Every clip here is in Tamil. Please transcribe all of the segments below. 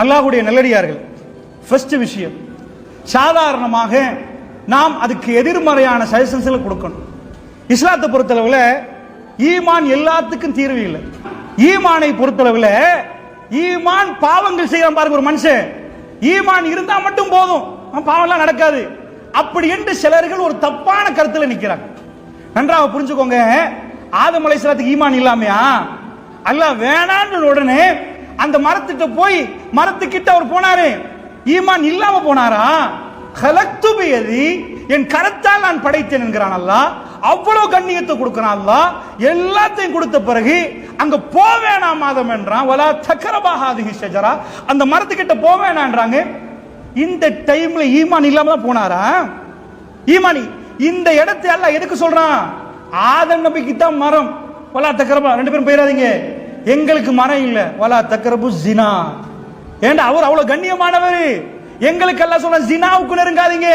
அல்லாஹுடைய நல்லடியார்கள். ஃபர்ஸ்ட் விஷயம் சாதாரணமாக நாம் அதுக்கு எதிர்மறையான சஜஷன்ஸ்களை கொடுக்கணும். இஸ்லாத்தை பொறுத்தளவில் ஈமான் எல்லாத்துக்கும் தீர்வு இல்லை. ஈமானை பொறுத்தளவில் ஈமான் பாவங்கள் செய்யலாம் பாருங்க ஒரு மனுஷன். ஈமான் இருந்தா மட்டும் போதும். பாவம்லாம் நடக்காது. அப்படி என்று சிலர்கள் ஒரு தப்பான கருத்துல நிக்கிறாங்க. நன்றாக புரிஞ்சுக்கோங்க. ஆதம் அலைஹிஸ்ஸலாத்துக்கு ஈமான் இல்லாமையா? அல்லாஹ் வேணான்னு உடனே அந்த மரத்திட்ட போய் மரத்துக்கிட்ட அவர் போனாரு. ஈமான் இல்லாம போனாரா? கலக்துபியதி என் கரத்தால் நான் படைத்தேன் என்கிறான் அல்லா அவ்வளவு கண்ணியத்தை கொடுக்கிறான் அல்லா எல்லாத்தையும் கொடுத்த பிறகு அங்க போவேணாம் மாதம் என்றான். வலா தக்கரபாகாதிகி ஷஜரா. அந்த மரத்துக்கிட்ட போவேணான்றாங்க இந்த டைம்ல ஈமான் இல்லாம தான் போனாரா? ஈமானி இந்த இடத்தை எல்லாம் எதுக்கு சொல்றான்? ஆதம் நபிக்கு தான் மரம். வலா தக்கரபா ரெண்டு பேரும் போயிடாதீங்க. எங்களுக்கு மரம் இல்ல. வலா தக்கரபு ஜினா ஏண்டா அவர் அவ்வளவு கண்ணியமானவர்? எங்களுக்கு எல்லாம் சொல்ற ஜினாவுக்கு நெருங்காதீங்க.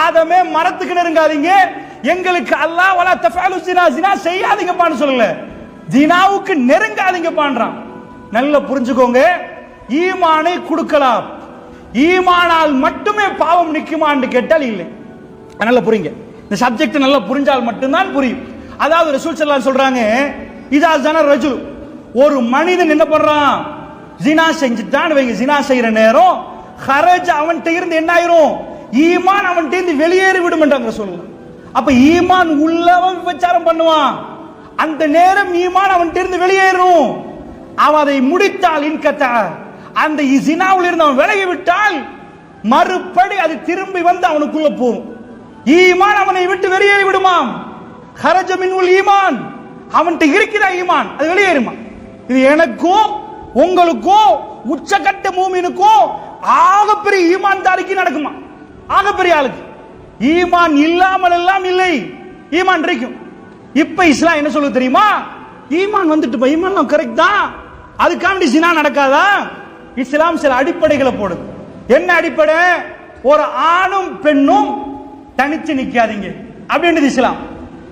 ஆதமே மரத்துக்கு நெருங்காதீங்க. எங்களுக்கு அல்லாஹ் வலா தஃபாலு ஜினா ஜினா செய்யாதீங்கப்பான்னு சொல்லல. ஜினாவுக்கு நெருங்காதீங்கப்பான்றான். நல்லா புரிஞ்சுக்கோங்க. ஈமானை கொடுக்கலாம். ஈமானால் மட்டுமே பாவம் நிற்குமான்னு கேட்டால் இல்லை. நல்லா புரியுங்க. இந்த சப்ஜெக்ட் நல்லா புரிஞ்சால் மட்டும்தான் புரியும். அதாவது ரசூல் ஸல்லல்லாஹு சொல்றாங்க இதா ஜன ரஜு ஒரு மனிதன் என்ன பண்றான்? ஜினா செஞ்சுட்டான் வைங்க ஜினா செய்யற நேரம் ஹரஜ் அவன்கிட்ட இருந்து என்ன ஆயிரும்? ஈமான் அவன்கிட்ட இருந்து வெளியேறி விடுமென்றாங்க சொல்லலாம் அப்ப ஈமான் உள்ளவன் விபச்சாரம் பண்ணுவான். அந்த நேரம் ஈமான் அவன்கிட்ட இருந்து வெளியேறும். அவன் அதை முடித்தால் இன்கத்த. அந்த ஜினாவில் இருந்து அவன் விலகி விட்டால் மறுபடி அது திரும்பி வந்து அவனுக்குள்ள போகும். ஈமான் அவனை விட்டு வெளியேறி விடுமாம். ஹரஜமின் உள் ஈமான். அவன்கிட்ட இருக்கிற ஈமான்? அது வெளியேறுமா? இது எனக்கும் உங்களுக்கும் உச்சக்கட்ட மூமினுக்கும் ஆகப்பெரிய ஈமான் தாரிக்கு நடக்குமா? ஆகப்பெரிய ஆளுக்கு. ஈமான் இல்லாமல் எல்லாம் இல்லை. ஈமான் இருக்கும் இப்ப இஸ்லாம் என்ன சொல்லுது தெரியுமா? ஈமான் வந்துட்டு ஈமான் கரெக்ட் தான். அதுக்காண்டி சினா நடக்காதா? இஸ்லாம் சில அடிப்படைகளை போடுது. என்ன அடிப்படை? ஒரு ஆணும் பெண்ணும் தனிச்சு நிக்காதீங்க. அப்படின்றது இஸ்லாம்.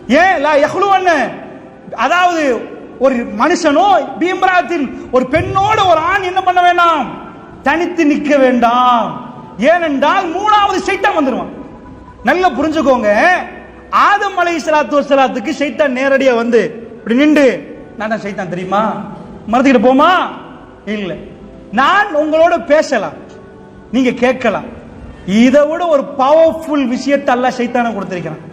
ஏன்? லா யஹ்லுவன்ன அதாவது ஒரு மனுஷனோ பீம்ராத்தின் ஒரு பெண்ணோட ஒரு ஆண் என்ன பண்ண வேண்டாம்? தனித்து நிக்க வேண்டாம். ஏனென்றால் மூணாவது சைத்தான் வந்துருவான். நல்லா புரிஞ்சுக்கோங்க. ஆதம் அலை சலாத்து வசலாத்துக்கு சைத்தான் நேரடியா வந்து இப்படி நின்று நான் தான் சைத்தான் தெரியுமா? மறந்துக்கிட்டு போமா? இல்ல. நான் உங்களோட பேசலாம். நீங்க கேட்கலாம். இதை விட ஒரு பவர்ஃபுல் விஷயத்தை அல்லாஹ் சைத்தான கொடுத்திருக்கிறான்.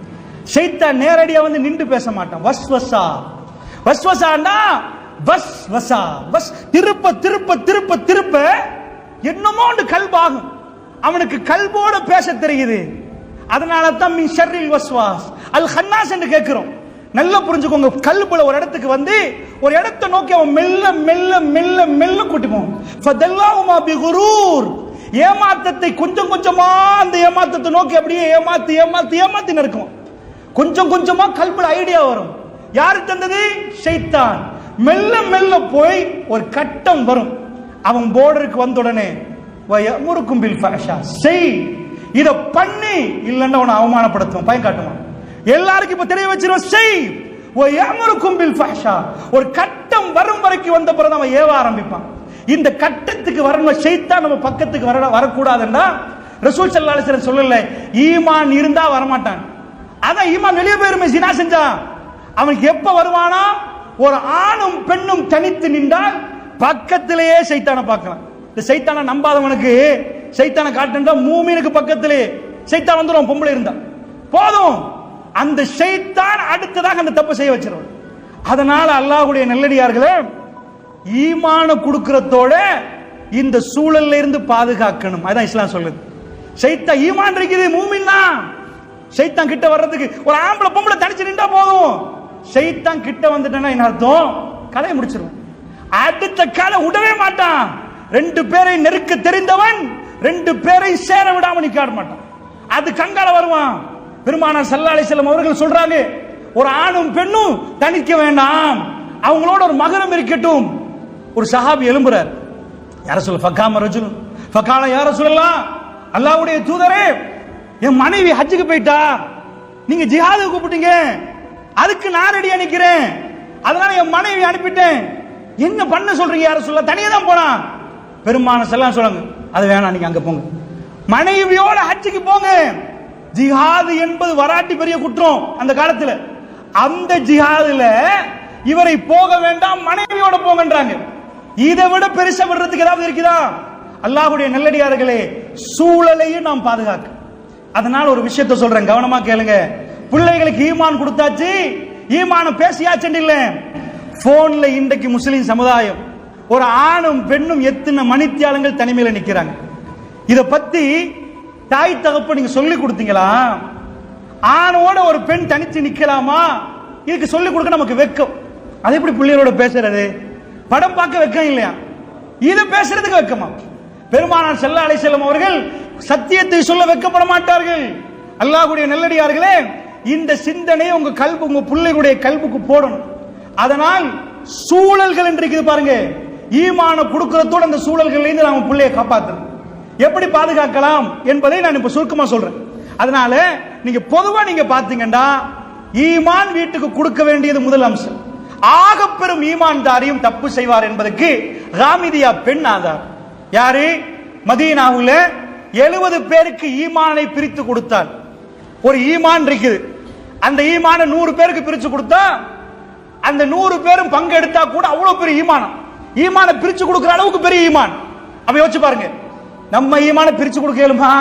சைத்தான் நேரடியா வந்து நின்று பேச மாட்டான். வஸ்வசா. வஸ்வசான்னா வஸ் வசா வஸ் திருப்ப திருப்ப திருப்ப திருப்ப என்னமோ ஒன்று கல்பாகும். அவனுக்கு கல்போட பேச தெரியுது. அதனால தான் மீ ஷர்ரில் வஸ்வாஸ். அல் ஹன்னாஸ் என்று கேட்கிறோம். நல்லா புரிஞ்சுக்கோங்க. கல்புல ஒரு இடத்துக்கு வந்து ஒரு இடத்தை நோக்கி அவன் மெல்ல மெல்ல மெல்ல மெல்ல கூட்டிப்போம் ஃபதல்லாஹுமா பிகுரூர். ஏமாத்தத்தை கொஞ்சம் கொஞ்சமா அந்த ஏமாத்தத்தை நோக்கி அப்படியே ஏமாத்தி ஏமாத்தி ஏமாத்தி நடக்கும் கொஞ்சம் கொஞ்சமா கல்புல ஐடியா வரும். யாரு தந்தது? ஷைத்தான். மெல்ல மெல்ல போய் ஒரு கட்டம் வரும். அவன் போர்டருக்கு வந்த உடனே முறுக்கும் பில் ஃபேஷா செய். இத பண்ணி இல்லைன்னா உன அவமானப்படுத்துவான். பயன் காட்டுவான். எல்லாருக்கும் இப்ப தெரிய வச்சிருவோம் செய். எமருக்கும் பில் ஃபேஷா ஒரு கட்டம் வரும் வரைக்கும் வந்த பிறகு அவன் ஏவ ஆரம்பிப்பான். இந்த கட்டத்துக்கு வரணும் ஷைத்தான் நம்ம பக்கத்துக்கு வர வரக்கூடாதுன்னா ரசூல் ஸல்லல்லாஹு சொல்லல ஈமான் இருந்தா வரமாட்டான். அதான் ஈமான் வெளியே போயிருமே ஜினா செஞ்சான். அவனுக்கு எப்ப வருவானா? ஒரு ஆணும் பெண்ணும் தனித்து நின்றால் பக்கத்திலேயே சைத்தான பார்க்கலாம். இந்த சைத்தான நம்பாதவனுக்கு சைத்தான காட்டுன்றா மூமினுக்கு பக்கத்திலே. சைத்தான் வந்துடும் பொம்பளை இருந்தா. போதும். அந்த சைத்தான் அடுத்ததாக அந்த தப்பு செய்ய வச்சிருவான் அதனால அல்லாஹுடைய நல்லடியார்களே ஈமான கொடுக்கறதோட இந்த சூழல்ல இருந்து பாதுகாக்கணும். அதான் இஸ்லாம் சொல்லுது. சைத்தா ஈமான் இருக்குது மூமின்னா சைத்தான் கிட்ட வர்றதுக்கு ஒரு ஆம்பளை பொம்பளை தனிச்சு நின்றா போதும். செய்தான் கிட்ட வந்துட்டேன்னா என்ன அர்த்தம்? கலையை முடிச்சிருவோம். அடுத்த கலை விடவே மாட்டான். ரெண்டு பேரை நெருக்க தெரிந்தவன் ரெண்டு பேரை சேர விடாம நிக்காட மாட்டான். அது கங்கால வருவான். பெருமானார் சல்லாலை செல்லம் அவர்கள் சொல்றாங்க ஒரு ஆணும் பெண்ணும் தனிக்க வேண்டாம். அவங்களோட ஒரு மகனம் இருக்கட்டும். ஒரு சஹாபி எழும்புறார். யார சொல்ல ஃபக்காம ரஜுல் ஃபக்கால யார சொல்லலாம் அல்லாவுடைய தூதரே என் மனைவி ஹஜ்ஜுக்கு போயிட்டா. நீங்க ஜிஹாது கூப்பிட்டீங்க அதுக்கு நான் ரெடியா நிக்கிறேன் அதனால என் மனைவி அனுப்பிட்டேன். என்ன பண்ண சொல்றீங்க யார சொல்ல? தனியே தான் போனான் பெருமான செல்லாம் சொல்லுங்க அது வேணாம் நீங்க அங்க போங்க. மனைவியோட ஹஜ்ஜுக்கு போங்க. ஜிஹாது என்பது வராட்டி பெரிய குற்றம் அந்த காலத்துல. அந்த ஜிஹாதுல இவரை போக வேண்டாம் மனைவியோட போங்கன்றாங்க. இதை விட பெருசா விடுறதுக்கு ஏதாவது இருக்குதா? அல்லாஹுடைய நல்லடியார்களே சூழலையும் நாம் பாதுகாக்க. அதனால ஒரு விஷயத்த சொல்றேன். கவனமா கேளுங்க. பிள்ளைகளுக்கு ஈமான் கொடுத்தாச்சு ஈமானம் பேசியாச்சுன்னு இல்ல போன்ல இன்றைக்கு முஸ்லிம் சமுதாயம் ஒரு ஆணும் பெண்ணும் எத்தனை மணித்தியாலங்கள் தனிமையில் நிக்கிறாங்க. இத பத்தி தாய் தகப்ப நீங்க சொல்லி கொடுத்தீங்களா? ஆணோட ஒரு பெண் தனித்து நிக்கலாமா? இதுக்கு சொல்லி கொடுக்க நமக்கு வெக்கம். அது எப்படி பிள்ளைகளோட பேசுறது? படம் பார்க்க வெக்கம் இல்லையா? இது பேசுறதுக்கு வெக்கமா? பெருமானார் செல்ல அலைசல்லம் அவர்கள் சத்தியத்தை சொல்ல வெக்கப்பட மாட்டார்கள். அல்லாஹ்வுடைய நல்லடியார்களே இந்த சிந்தனை உங்க கல்வி உங்க பிள்ளைகளுடைய கல்விக்கு போடணும். அதனால் சூழல்கள் என்று இருக்குது பாருங்க. ஈமான கொடுக்கறதோடு அந்த சூழல்கள்ல இருந்து நாம பிள்ளையை காப்பாற்றணும் எப்படி பாதுகாக்கலாம் என்பதை நான் இப்ப சுருக்கமா சொல்றேன். அதனால நீங்க பொதுவா நீங்க பாத்தீங்கன்னா ஈமான் வீட்டுக்கு கொடுக்க வேண்டியது முதல் அம்சம். ஆகப்பெரும் ஈமான்தாரியும் தப்பு செய்வார் என்பதற்கு ராமிதியா பெண் ஆதார். யாரு? மதீனாவுல எழுபது பேருக்கு ஈமானை பிரித்து கொடுத்தாள் ஒரு ஈமான் இருக்குது. அந்த ஈமான நூறு பேருக்கு பிரிச்சு கொடுத்தா அந்த நூறு பேரும் பங்கெடுத்தா கூட அவ்வளவு பெரிய ஈமானம். ஈமான பிரிச்சு கொடுக்கிற அளவுக்கு பெரிய ஈமான். அப்ப யோசிச்சு பாருங்க. நம்ம ஈமான பிரிச்சு கொடுக்கலுமா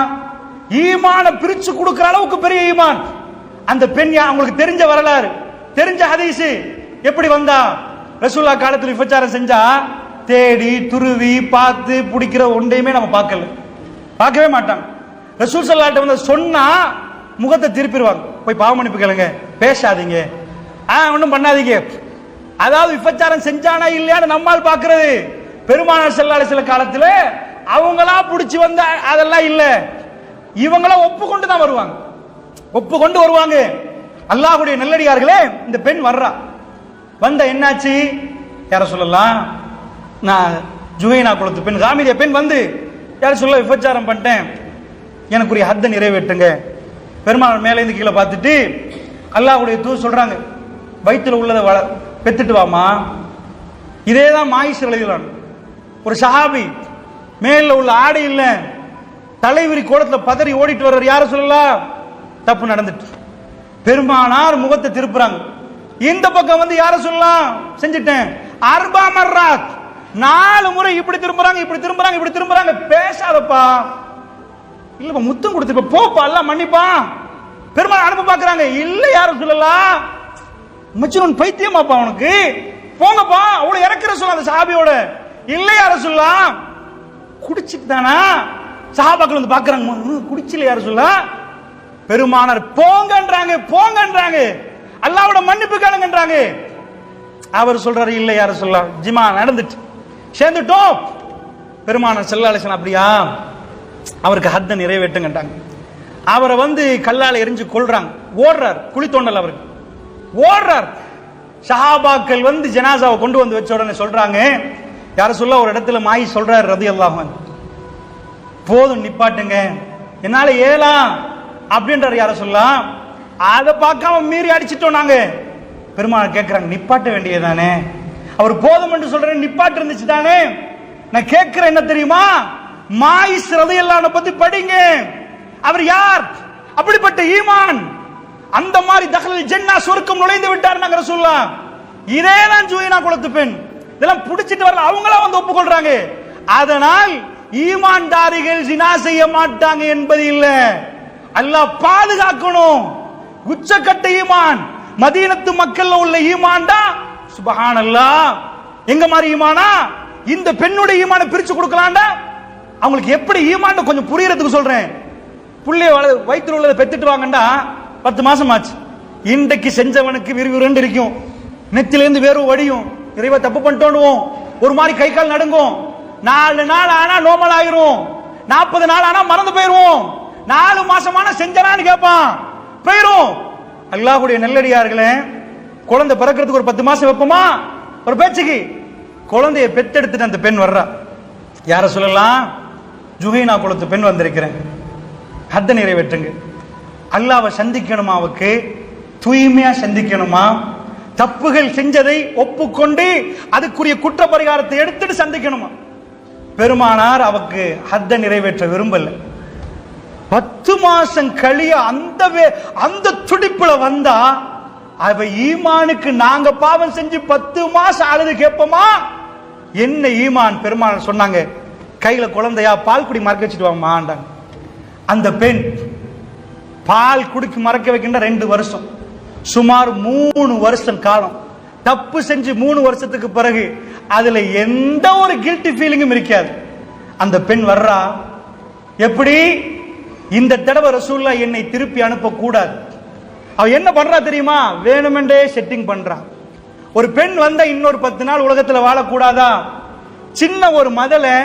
ஈமான பிரிச்சு கொடுக்கிற அளவுக்கு பெரிய ஈமான். அந்த பெண் அவங்களுக்கு தெரிஞ்ச வரலாறு. தெரிஞ்ச ஹதீஸ். எப்படி வந்தா? ரசூல்லா காலத்தில் விபச்சாரம் செஞ்சா தேடி துருவி பார்த்து பிடிக்கிற ஒன்றையுமே நம்ம பார்க்கல. பார்க்கவே மாட்டாங்க. ரசூல் சல்லாட்ட வந்து சொன்னா முகத்தை திருப்பிடுவாங்க. போய் பாவ கேளுங்க. பேசாதீங்க. ஆ ஒன்றும் பண்ணாதீங்க. அதாவது விபச்சாரம் செஞ்சானா இல்லையான்னு நம்மால் பார்க்கறது. பெருமானார் செல்லாத சில காலத்தில் அவங்களா பிடிச்சி வந்த அதெல்லாம் இல்லை. இவங்களாம் ஒப்புக்கொண்டு தான் வருவாங்க. ஒப்புக்கொண்டு வருவாங்க. அல்லாஹுடைய நல்லடியார்களே இந்த பெண் வர்றா. வந்த என்னாச்சு? யார சொல்லலாம் நான் ஜுகைனா குளத்து பெண் காமிதிய பெண் வந்து யார சொல்ல விபச்சாரம் பண்ணிட்டேன். எனக்குரிய ஹத்தை நிறைவேற்றுங்க. பெருமாள் மேலேருந்து கீழே பார்த்துட்டு அல்லாஹுடைய தூ சொல்றாங்க வயிற்றுல உள்ளதை வள பெத்துட்டு வாமா இதே தான் மாயிஸ் எழுதினான் ஒரு சஹாபி மேல உள்ள ஆடை இல்லை தலைவிரி கோலத்தில் பதறி ஓடிட்டு வர்றார். யார சொல்லலாம் தப்பு நடந்துட்டு. பெருமானார் முகத்தை திருப்புறாங்க. இந்த பக்கம் வந்து யார சொல்லலாம் செஞ்சுட்டேன். அர்பா மர்ராத். நாலு முறை இப்படி திரும்புறாங்க இப்படி திரும்புறாங்க இப்படி திரும்புறாங்க. பேசாதப்பா. இல்லப்பா முத்தம் கொடுத்துருப்ப போப்பா எல்லாம் மன்னிப்பா. பெருமாள் அனுப்ப பாக்குறாங்க இல்ல யாரும் சொல்லலாம் மச்சுனன் பைத்தியமாப்பா அவனுக்கு. போங்கப்பா அவ்வளவு இறக்குற சொல்ல அந்த சாபியோட. இல்ல யாரும் சொல்லலாம் குடிச்சிட்டு தானா? சஹாபாக்கள் வந்து பாக்குறாங்க "ம், குடிச்சில யாரும் சொல்ல பெருமானார் போங்கன்றாங்க போங்கன்றாங்க. அல்லாவோட மன்னிப்பு கேளுங்கன்றாங்க. அவர் சொல்றாரு இல்ல யார சொல்லலாம் ஜிமா நடந்துட்டு சேர்ந்துட்டோம். பெருமானார் செல்லாலேசன் அப்படியா? அவருக்கு ஹத்த நிறைவேற்றுங்கட்டாங்க. அவரை வந்து கல்லால் எரிஞ்சு கொள்றாங்க ஓடுறார் குழி தோண்டல் அவருக்கு. ஓடுறார். ஷஹாபாக்கள் வந்து ஜனாசாவை கொண்டு வந்து வச்ச உடனே சொல்றாங்க யார சொல்ல ஒரு இடத்துல மாயி சொல்றாரு ரதி அல்லாஹன் போதும் நிப்பாட்டுங்க. என்னால ஏலாம். அப்படின்றார் யார சொல்லலாம் அதை பார்க்காம மீறி அடிச்சிட்டோம் நாங்க. பெருமாள் கேட்கிறாங்க நிப்பாட்ட வேண்டியதானே அவர் போதும் என்று சொல்றேன் நிப்பாட்டு இருந்துச்சு தானே நான் கேட்கிறேன் என்ன தெரியுமா? மாயிஸ் ரதையல்லான பத்தி படிங்க. அவர் யார்? அப்படிப்பட்ட ஈமான். அந்த மாதிரி தகலில் ஜென்னா சொர்க்கம் நுழைந்து விட்டார் நாங்க சொல்லலாம் இதே தான் ஜூயினா குளத்து பெண். இதெல்லாம் பிடிச்சிட்டு வரல. அவங்களா வந்து ஒப்புக்கொள்றாங்க. அதனால் ஈமான்தாரிகள் ஜினா செய்ய மாட்டாங்க என்பது இல்ல. அல்லாஹ் பாதுகாக்கணும். உச்சக்கட்ட ஈமான். மதீனத்து மக்கள்ல உள்ள ஈமான் தான் சுபஹானல்லாஹ். எங்க மாதிரி ஈமானா? இந்த பெண்ணுடைய ஈமானை பிரிச்சு கொடுக்கலாம்டா? அவங்களுக்கு எப்படி ஈமான் கொஞ்சம் புரியறதுக்கு சொல்றேன். புள்ளைய வள- வயித்துல உள்ளதை பெத்துட்டு வாங்கண்டா பத்து மாசம் ஆச்சு. இன்றைக்கு செஞ்சவனுக்கு விறுவிறுன்னு இருக்கும். நெத்திலேருந்து வேறு வடியும். இறைவா தப்பு பண்ணிட்டோன்னுவோம். ஒரு மாதிரி கை கால் நடுங்கும். நாலு நாள் ஆனா நோமல் ஆயிரும். நாற்பது நாள் ஆனா மறந்து போயிருவோம். நாலு மாசமான செஞ்சனான்னு கேட்பான் போயிரும். அல்லாஹுடைய நெல்லடியார்களே குழந்தை பிறக்கிறதுக்கு ஒரு பத்து மாசம் வைப்போமா? ஒரு பேச்சுக்கு. குழந்தைய பெத்தெடுத்துட்டு அந்த பெண் வர்றா. யார சொல்லலாம்? ஜுஹைனா குலத்து பெண் வந்திருக்கிறேன். ஹத்த நிறைவேற்றுங்க. அல்லாவை சந்திக்கணுமா அவக்கு தூய்மையா சந்திக்கணுமா? தப்புகள் செஞ்சதை ஒப்புக்கொண்டு அதுக்குரிய குற்ற பரிகாரத்தை எடுத்துட்டு சந்திக்கணுமா? பெருமானார் அவக்கு ஹத்த நிறைவேற்ற விரும்பல. பத்து மாசம் கழிய அந்த வே- அந்த துடிப்புல வந்தா அவ ஈமானுக்கு நாங்க பாவம் செஞ்சு பத்து மாசம் அழுது கேட்போமா? என்ன ஈமான்? பெருமாள் சொன்னாங்க கையில் குழந்தையா பால் குடி மறக்க வச்சுட்டு வாங்கம்மாண்டாங்க அந்த பெண் பால் குடிக்கு மறக்க வைக்கின்ற ரெண்டு வருஷம். சுமார் மூணு வருஷம் காலம். தப்பு செஞ்சு மூணு வருஷத்துக்கு பிறகு அதுல எந்த ஒரு கில்ட்டி ஃபீலிங்கும் இருக்காது. அந்த பெண் வர்றா எப்படி? இந்த தடவை ரசூல்லா என்னை திருப்பி அனுப்ப கூடாது அவ என்ன பண்றா தெரியுமா? வேணுமென்றே செட்டிங் பண்றா. ஒரு பெண் வந்த இன்னொரு பத்து நாள் உலகத்துல வாழக்கூடாதா? சின்ன ஒரு மதலை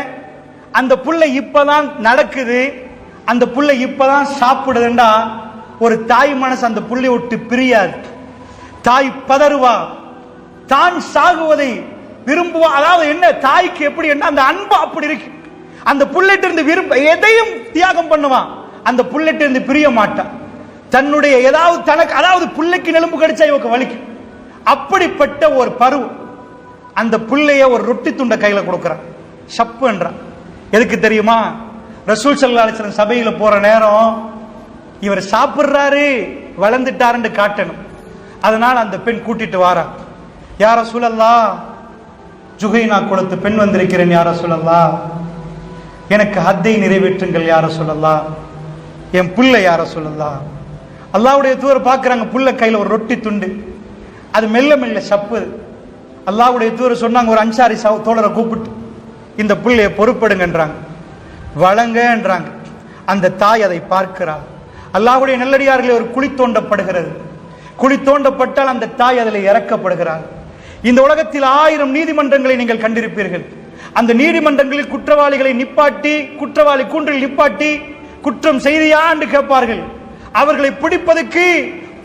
அந்த புள்ள இப்பதான் நடக்குது. அந்த புள்ள இப்பதான் சாப்பிடுதுண்டா. ஒரு தாய் மனசு அந்த புள்ளை விட்டு பிரியாது. தாய் பதறுவா. தான் சாகுவதை விரும்புவா. அதாவது என்ன? தாய்க்கு எப்படி என்ன? அந்த அன்பு அப்படி இருக்கு. அந்த புள்ளிட்ட இருந்து விரும்ப எதையும் தியாகம் பண்ணுவான் அந்த புள்ளிட்ட இருந்து பிரிய மாட்டான் தன்னுடைய ஏதாவது தனக்கு அதாவது புள்ளைக்கு நெலும்பு கடிச்சா இவக்கு வலிக்கும் அப்படிப்பட்ட ஒரு பருவம். அந்த புள்ளைய ஒரு ரொட்டி துண்டை கையில கொடுக்கறான் சப்புன்றான் எதுக்கு தெரியுமா? ரசூல் சல்லா சபையில் போற நேரம் இவர் சாப்பிட்றாரு வளர்ந்துட்டாருன்னு காட்டணும். அதனால் அந்த பெண் கூட்டிட்டு வாரா. யார சூழல்லா ஜுகைனா குளத்து பெண் வந்திருக்கிறேன் யார சொல்லல்லா எனக்கு ஹத்தை நிறைவேற்றுங்கள் யார சொல்லல்லா என் புள்ள யார சொல்லல்லா அல்லாவுடைய தூதர் பார்க்குறாங்க புள்ள கையில் ஒரு ரொட்டி துண்டு. அது மெல்ல மெல்ல சப்பு. அல்லாவுடைய தூதர் சொன்னாங்க ஒரு அன்சாரி சவ- தோழரை கூப்பிட்டு. இந்த புள்ளைய பொறுப்படுங்கன்றாங்க. வழங்கன்றாங்க அந்த தாய் அதை பார்க்கிறாள் அல்லாவுடைய நல்லடியார்களே ஒரு குழி தோண்டப்படுகிறது. குழி தோண்டப்பட்டால் அந்த தாய் அதில் இறக்கப்படுகிறார் இந்த உலகத்தில் ஆயிரம் நீதிமன்றங்களை நீங்கள் கண்டிருப்பீர்கள். அந்த நீதிமன்றங்களில் குற்றவாளிகளை நிப்பாட்டி குற்றவாளி கூன்றில் நிப்பாட்டி குற்றம் செய்தியா என்று கேட்பார்கள். அவர்களை பிடிப்பதற்கு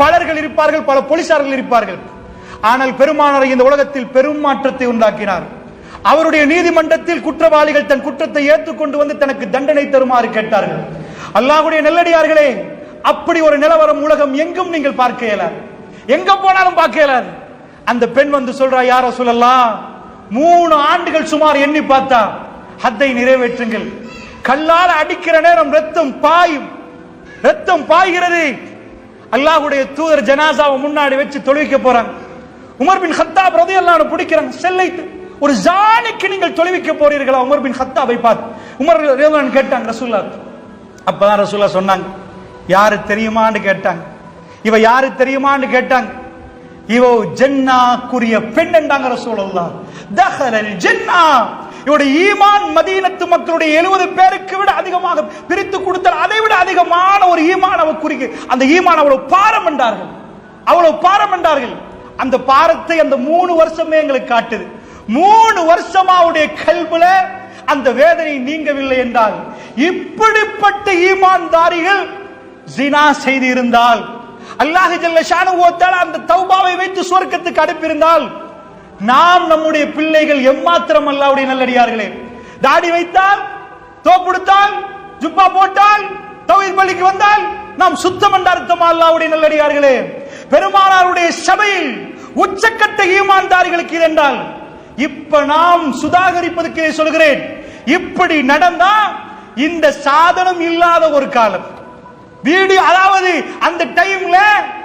பலர்கள் இருப்பார்கள் பல போலீசார்கள் இருப்பார்கள். ஆனால் பெருமானரை இந்த உலகத்தில் பெரும் மாற்றத்தை உண்டாக்கினார். அவருடைய நீதிமன்றத்தில் குற்றவாளிகள் தன் குற்றத்தை ஏற்றுக்கொண்டு வந்து தனக்கு தண்டனை தருமாறு கேட்டார்கள். அல்லாஹுடைய நெல்லடியார்களே அப்படி ஒரு நிலவரம் உலகம் எங்கும் நீங்கள் பார்க்க இயலாது. எங்க போனாலும் பார்க்க இயலாது. அந்த பெண் வந்து சொல்றா யார சொல்லலாம் மூணு ஆண்டுகள் சுமார் எண்ணி பார்த்தா ஹத்தை நிறைவேற்றுங்கள். கல்லால் அடிக்கிற நேரம் ரத்தம் பாயும். ரத்தம் பாய்கிறது. அல்லாஹுடைய தூதர் ஜனாசாவை முன்னாடி வச்சு தொழுவிக்க போறாங்க. உமர் பின் ஹத்தாப் ரதியல்லாஹு பிடிக்கிறாங்க செல்லை. ஒரு ஜானிக்கு நீங்கள் தொழுவிக்க போறீர்களா? உமர் பின் ஹத்தாவை பார்த்து. உமர் ரேவான் கேட்டாங்க ரசூல்லா அப்பதான் ரசூல்லா சொன்னாங்க யாரு தெரியுமான்னு கேட்டாங்க. இவ யாரு தெரியுமான்னு கேட்டாங்க. இவ ஜென்னாக்குரிய பெண் என்றாங்க ரசூலல்லா தஹலல் ஜென்னா. இவருடைய ஈமான் மதீனத்து மக்களுடைய எழுபது பேருக்கு விட அதிகமாக பிரித்து கொடுத்தால் அதை விட அதிகமான ஒரு ஈமான் அவ குறிக்கு அந்த ஈமான் அவ்வளவு பாரம் என்றார்கள். அவ்வளவு பாரம் என்றார்கள். அந்த பாரத்தை அந்த மூணு வருஷமே எங்களுக்கு காட்டுது. மூணு வருஷமா அவருடைய கல்வில அந்த வேதனை நீங்கவில்லை என்றால் இப்படிப்பட்ட ஈமான்தாரிகள் ஜினா செய்து இருந்தால் அல்லாஹ் ஜல்ல ஷானுஹு அந்த தௌபாவை வைத்து சுவர்க்கத்துக்கு அனுப்பியிருந்தால் நாம் நம்முடைய பிள்ளைகள் எம்மாத்திரம் அல்லாவுடைய நல்லடியார்களே. தாடி வைத்தால் தோப்புடுத்தால் ஜுப்பா போட்டால் தௌஹீத் பள்ளிக்கு வந்தால் நாம் சுத்தம் என்ற அர்த்தமா அல்லாவுடைய நல்லடியார்களே. பெருமானாருடைய சபையில் உச்சக்கட்ட ஈமான்தாரிகளுக்கு இது என்றால் இப்ப நாம் சுதாகரிப்பதற்கு சொல்கிறேன். இப்படி நடந்தா இந்த சாதனம் இல்லாத ஒரு காலம். வீடு அதாவது அந்த டைம்ல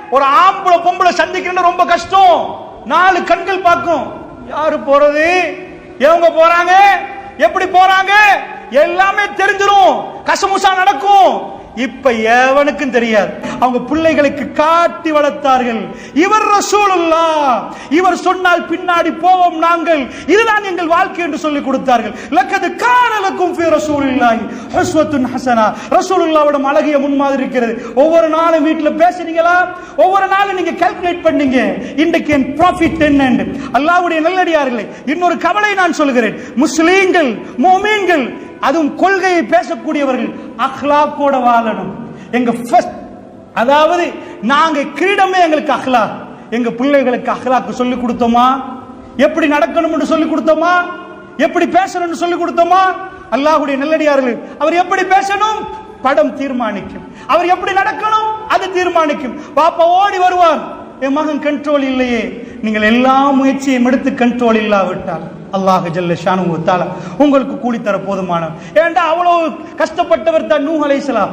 ஒரு ஆம்பளை பொம்பளை சந்திக்கிறது ரொம்ப கஷ்டம். நாலு கண்கள் பார்க்கும். யாரு போறது? எவங்க போறாங்க? எப்படி போறாங்க? எல்லாமே தெரிஞ்சிடும் கசமுசா நடக்கும். இப்ப எவனுக்கும் தெரியாது. அவங்க பிள்ளைகளுக்கு காட்டி வளர்த்தார்கள். இவர் ரசூலுல்லா. இவர் சொன்னால் பின்னாடி போவோம் நாங்கள். இதுதான் எங்கள் வாழ்க்கை என்று சொல்லி கொடுத்தார்கள். லக்கது காணலுக்கும் ஃபி ரசூலுல்லாஹி ஹஸ்வத்துன் ஹசனா. ரசூலுல்லாவோட அழகிய முன்மாதிரி இருக்கிறது. ஒவ்வொரு நாளும் வீட்டுல பேசுனீங்களா? ஒவ்வொரு நாளும் நீங்க கால்குலேட் பண்ணீங்க. இன்றைக்கு என் ப்ராஃபிட் என்ன அல்லாஹ்வுடைய நல்லடியார்களே இன்னொரு கவலை நான் சொல்கிறேன். முஸ்லீம்கள் மோமீன்கள் அதுவும் கொள்கையை பேசக்கூடியவர்கள் அஹ்லாக்கோட வாழணும். எங்க first அதாவது நாங்க கிரீடமே எங்களுக்கு அஹ்லா எங்க பிள்ளைகளுக்கு அஹ்லாக்கு சொல்லி கொடுத்தோமா? எப்படி நடக்கணும்னு சொல்லி கொடுத்தோமா? எப்படி பேசணும்னு சொல்லி கொடுத்தோமா? அல்லாஹுடைய நல்லடியார்கள் அவர் எப்படி பேசணும்? படம் தீர்மானிக்கும். அவர் எப்படி நடக்கணும்? அது தீர்மானிக்கும். பாப்பா ஓடி வருவார். என் மகன் கண்ட்ரோல் இல்லையே. நீங்கள் எல்லா முயற்சியும் எடுத்து கண்ட்ரோல் இல்லாவிட்டால் அல்லாஹ் ஜல்ல ஷானு தால உங்களுக்கு கூலி தர போதுமானவர். ஏன்டா அவ்வளவு கஷ்டப்பட்டவர் தான் நூ அலைசலாம்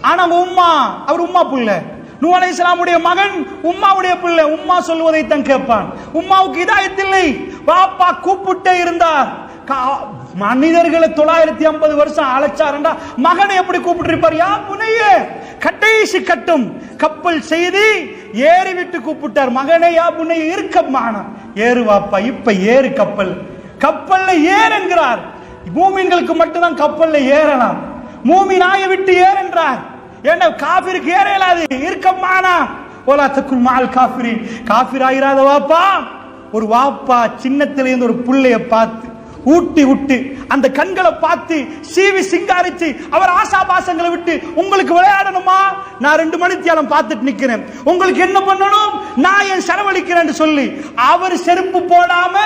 ஆனா உம்மா அவர் உம்மா புள்ள. நூ அலைசலாமுடைய மகன் உம்மாவுடைய பிள்ளை. உம்மா சொல்வதை தான் கேட்பான். உம்மாவுக்கு இதாயத்தில்லை. பாப்பா கூப்பிட்டே இருந்தார். கா- மனிதர்களை தொள்ளாயிரத்தி ஐம்பது வருஷம் அழைச்சாருண்டா. மகனை எப்படி கூப்பிட்டு இருப்பார் யா புனைய. கடைசி கட்டும் கப்பல் செய்து ஏறி விட்டு கூப்பிட்டார். மகனே யா புனைய இருக்கமான ஏறு வாப்பா இப்ப ஏறு கப்பல். கப்பல்ல ஏறுங்கிறார். என்கிறார் மட்டும்தான் கப்பல்ல ஏறலாம். மூமி நாயை விட்டு ஏறென்றார். என்ன காபிருக்கு ஏற இயலாது இருக்கமானா ஓலா தக்குல் மால் காபிரி காபிர் ஆயிராத வாப்பா. ஒரு வாப்பா சின்னத்திலேருந்து ஒரு பிள்ளைய பார்த்து ஊட்டி விட்டு அந்த கண்களை பார்த்து சீவி சிங்காரிச்சு அவர் ஆசாபாசங்களை விட்டு உங்களுக்கு விளையாடணுமா? நான் ரெண்டு மணி தியானம் பார்த்துட்டு நிக்கிறேன் உங்களுக்கு என்ன பண்ணணும்? நான் என் செலவழிக்கிறேன்னு சொல்லி அவர் செருப்பு போடாம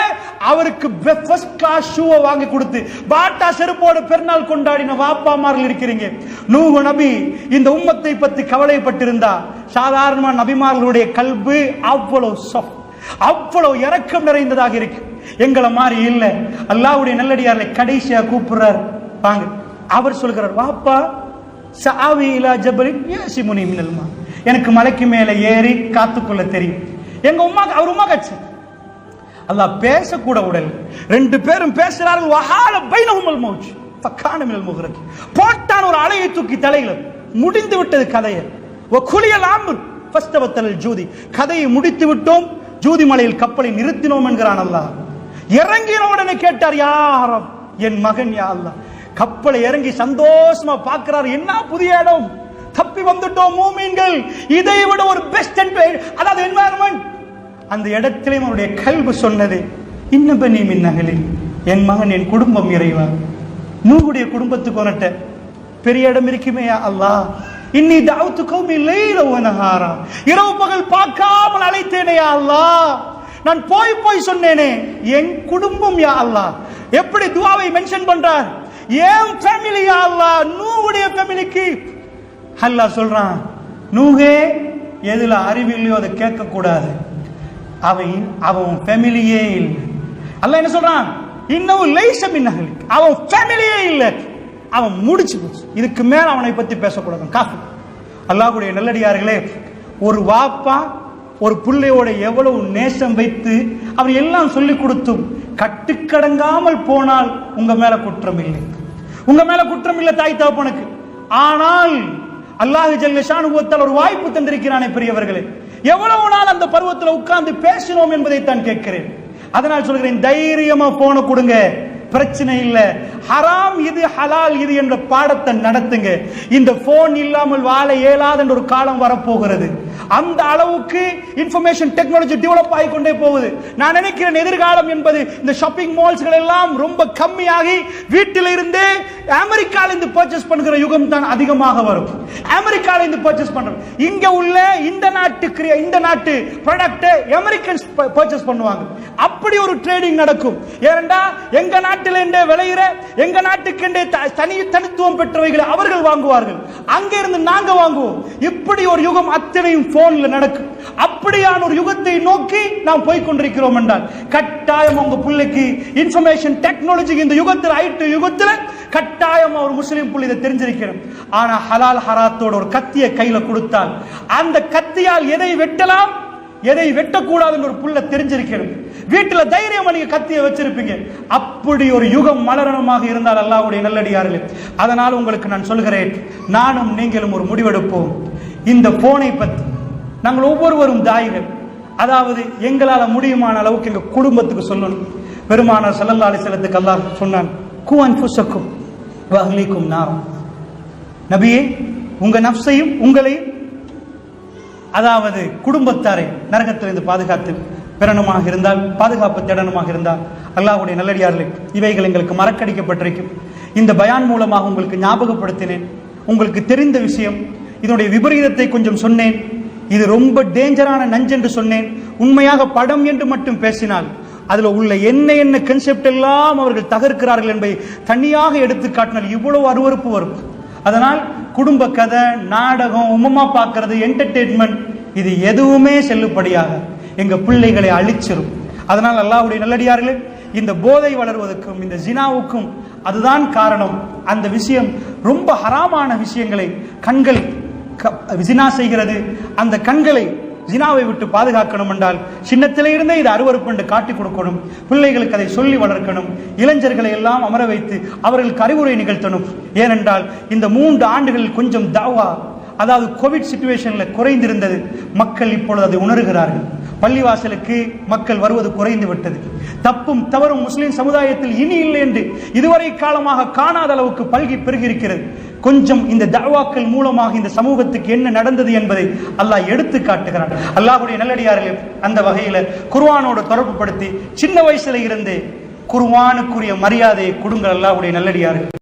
அவருக்கு ஃபர்ஸ்ட் கிளாஸ் ஷூவை வாங்கி கொடுத்து பாட்டா செருப்போட பெருநாள் கொண்டாடின வாப்பாமார்கள் இருக்கிறீங்க. நூஹு நபி இந்த உம்மத்தை பத்தி கவலைப்பட்டிருந்தா சாதாரணமா நபிமார்களுடைய கல்பு அவ்வளவு சாஃப்ட் அவ்வளவு இறக்கம் நிறைந்ததாக இருக்கு. எங்களை மாதிரி இல்ல. அல்லாவுடைய நல்லடியார்களை கடைசியா கூப்பிடுறார். வாங்க. அவர் சொல்கிறார் வாப்பா சாவி இலா ஜபலின் யாசிமுனி மினல் எனக்கு மலைக்கு மேல ஏறி காத்துக்கொள்ள தெரியும். எங்க உமா அவர் உமா கட்சி. அல்லாஹ் பேசக்கூட உடல். ரெண்டு பேரும் பேசுறார்கள். வஹால பைனஹுமல் மௌஜ். ஃபக்கான மினல் முஹரக். போட்டான் ஒரு அலையை தூக்கி தலையில. முடிந்து விட்டது கதையை. வகுலியல் ஆம்புர் ஃபஸ்தவத்தல் ஜூதி. கதையை முடித்து விட்டோம் ஜூதிமலையில் கப்பலை நிறுத்தினோம் என்கிறான் அல்லாஹ். இறங்கின உடனே கேட்டார் யாரம் என் மகன் யா அல்லாஹ். கப்பலை இறங்கி சந்தோஷமா பார்க்கிறார் என்ன புதிய இடம்? தப்பி வந்துட்டோம் மூமீன்கள். இதை விட ஒரு பெஸ்ட் அதாவது என்வாயர்மெண்ட் அந்த இடத்திலே அவருடைய கல்வி சொன்னது இன்னபனி மின்னகலில் என் மகன் என் குடும்பம் இறைவா. நூகுடைய குடும்பத்துக்கு உனட்ட பெரிய இடம் இருக்குமே அல்லாஹ். இன்னி தாவத்து கௌமி லைல இரவு பகல் பார்க்காமல் அழைத்தேனே யா நான் போய் போய் சொன்னேனே என் குடும்பம் யா அல்லா எப்படி துவாவை மென்ஷன் பண்றார்? ஏன் ஃபேமிலி யா அல்லா நூவுடைய ஃபேமிலிக்கு அல்லாஹ் சொல்றான் நூகே எதுல அறிவில்லையோ அதை கேட்க கூடாது அவன் அவன் ஃபேமிலியே இல்லை. அல்ல என்ன சொல்றான்? இன்னும் லைசம் இன்னகளுக்கு அவன் ஃபேமிலியே இல்லை. அவன் முடிச்சு போச்சு. இதுக்கு மேல அவனை பத்தி பேசக்கூடாது. காஃபி அல்லாஹுடைய நல்லடியார்களே ஒரு வாப்பா ஒரு பிள்ளையோட எவ்வளவு நேசம் வைத்து அவர் எல்லாம் சொல்லி கொடுத்தும் கட்டுக்கடங்காமல் போனால் உங்க மேல குற்றம் இல்லை. உங்க மேல குற்றம் இல்லை தாய் தகப்பனுக்கு. ஆனால் அல்லாஹ் ஜல்லஷானுபவத்தால் ஒரு வாய்ப்பு தந்திருக்கிறானே பெரியவர்களே. எவ்வளவு நாள் அந்த பருவத்தில் உட்கார்ந்து பேசினோம் என்பதை தான் கேட்கிறேன். அதனால் சொல்கிறேன் தைரியமா போன கொடுங்க. பிரச்சனை இல்ல. ஹராம் இது ஹலால் இது என்ற பாடத்தை நடத்துங்க. இந்த போன் இல்லாமல் வாழ இயலாத என்ற ஒரு காலம் வரப்போகிறது. அந்த அளவுக்கு இன்ஃபர்மேஷன் டெக்னாலஜி டெவலப் ஆகிக்கொண்டே போகுது. நான் நினைக்கிறேன் எதிர்காலம் என்பது இந்த ஷாப்பிங் மால்ஸ்கள் எல்லாம் ரொம்ப கம்மியாகி வீட்டில் இருந்தே அமெரிக்கால இருந்து பர்ச்சேஸ் பண்ணுகிற யுகம் தான் அதிகமாக வரும். அமெரிக்கால இருந்து பர்ச்சேஸ் பண்றோம் இங்க உள்ள இந்த நாட்டு இந்த நாட்டு ப்ராடக்ட் அமெரிக்கன்ஸ் பர்ச்சேஸ் பண்ணுவாங்க. அப்படி ஒரு ட்ரேடிங் நடக்கும். ஏனென்றா எங்க நாட்டில் விளையிற எங்க நாட்டுக்கென்றே தனி தனித்துவம் பெற்றவைகளை அவர்கள் வாங்குவார்கள். அங்க இருந்து நாங்க வாங்குவோம். இப்படி ஒரு யுகம் அத்தனையும் போன்ல நடக்கும் அப்படியான ஒரு யுகத்தை நோக்கி நாம் போய் கொண்டிருக்கிறோம் என்றால் கட்டாயம் உங்க பிள்ளைக்கு இன்ஃபர்மேஷன் டெக்னாலஜி இந்த யுகத்தில் ஐட்டு யுகத்தில் கட்டாயம் ஒரு முஸ்லீம் புள்ளி இதை தெரிஞ்சிருக்கணும் ஆனா ஹலால் ஹராத்தோட ஒரு கத்தியை கையில கொடுத்தால் அந்த கத்தியால் எதை வெட்டலாம்? எதை வெட்டக்கூடாதுன்னு ஒரு புள்ள தெரிஞ்சிருக்கிறது. வீட்டுல தைரியமா நீங்க கத்தியை வச்சிருப்பீங்க. அப்படி ஒரு யுகம் மலரணமாக இருந்தால் அல்லாவுடைய நல்லடியார்களே அதனால் உங்களுக்கு நான் சொல்கிறேன் நானும் நீங்களும் ஒரு முடிவெடுப்போம். இந்த போனை பத்தி நாங்கள் ஒவ்வொருவரும் தாய்கள் அதாவது எங்களால் முடியுமான அளவுக்கு எங்க குடும்பத்துக்கு சொல்லணும். பெருமானார் செல்லல்லா அலிசலத்துக்கு வஸல்லத்துக்கு அல்லாஹ் சொன்னான் குவான் அன்ஃபுஸக்கும் வஹ்லிக்கும் நாரம். நபியே உங்க நப்சையும் உங்களையும் அதாவது குடும்பத்தாரை நரகத்திலிருந்து பாதுகாத்து பிறனமாக இருந்தால் பாதுகாப்பு திடனமாக இருந்தால் அல்லாஹ்வுடைய நல்லடியார்களே இவைகள் எங்களுக்கு மறக்கடிக்கப்பட்டிருக்கும். இந்த பயான் மூலமாக உங்களுக்கு ஞாபகப்படுத்தினேன். உங்களுக்கு தெரிந்த விஷயம் இதனுடைய விபரீதத்தை கொஞ்சம் சொன்னேன். இது ரொம்ப டேஞ்சரான நஞ்சென்று சொன்னேன். உண்மையாக படம் என்று மட்டும் பேசினால் அதில் உள்ள என்ன என்ன கன்செப்ட் எல்லாம் அவர்கள் தகர்க்கிறார்கள் என்பதை தனியாக எடுத்து காட்டினால் இவ்வளவு அருவருப்பு வரும். அதனால் குடும்ப கதை நாடகம் உமமா பார்க்கறது என்டர்டெயின்மெண்ட் இது எதுவுமே செல்லுபடியாக எங்க பிள்ளைகளை அழிச்சிரும். அதனால் அல்லாவுடைய நல்லடியார்களே இந்த போதை வளர்வதற்கும் இந்த ஜினாவுக்கும் அதுதான் காரணம். அந்த விஷயம் ரொம்ப ஹராமான விஷயங்களை கண்கள் ஜினா செய்கிறது. அந்த கண்களை ஜினாவை விட்டு பாதுகாக்கணும் என்றால் சின்னத்திலே இருந்தே இது அருவருப்பு என்று காட்டி கொடுக்கணும். பிள்ளைகளுக்கு அதை சொல்லி வளர்க்கணும். இளைஞர்களை எல்லாம் அமர வைத்து அவர்களுக்கு அறிவுரை நிகழ்த்தணும். ஏனென்றால் இந்த மூன்று ஆண்டுகளில் கொஞ்சம் தாவா அதாவது கோவிட் சுச்சுவேஷனில் குறைந்திருந்தது. மக்கள் இப்பொழுது அதை உணர்கிறார்கள். பள்ளிவாசலுக்கு மக்கள் வருவது குறைந்து விட்டது. தப்பும் தவறும் முஸ்லிம் சமுதாயத்தில் இனி இல்லை என்று இதுவரை காலமாக காணாத அளவுக்கு பல்கி பெருகியிருக்கிறது கொஞ்சம் இந்த தாவாக்கள் மூலமாக இந்த சமூகத்துக்கு என்ன நடந்தது என்பதை அல்லாஹ் எடுத்து காட்டுகிறான். அல்லாஹுடைய நல்லடியார்கள் அந்த வகையில குர்வானோட தொடர்பு படுத்தி சின்ன வயசுல இருந்தே குர்வானுக்குரிய மரியாதையை கொடுங்கள் அல்லாஹ்வுடைய நல்லடியார்கள்.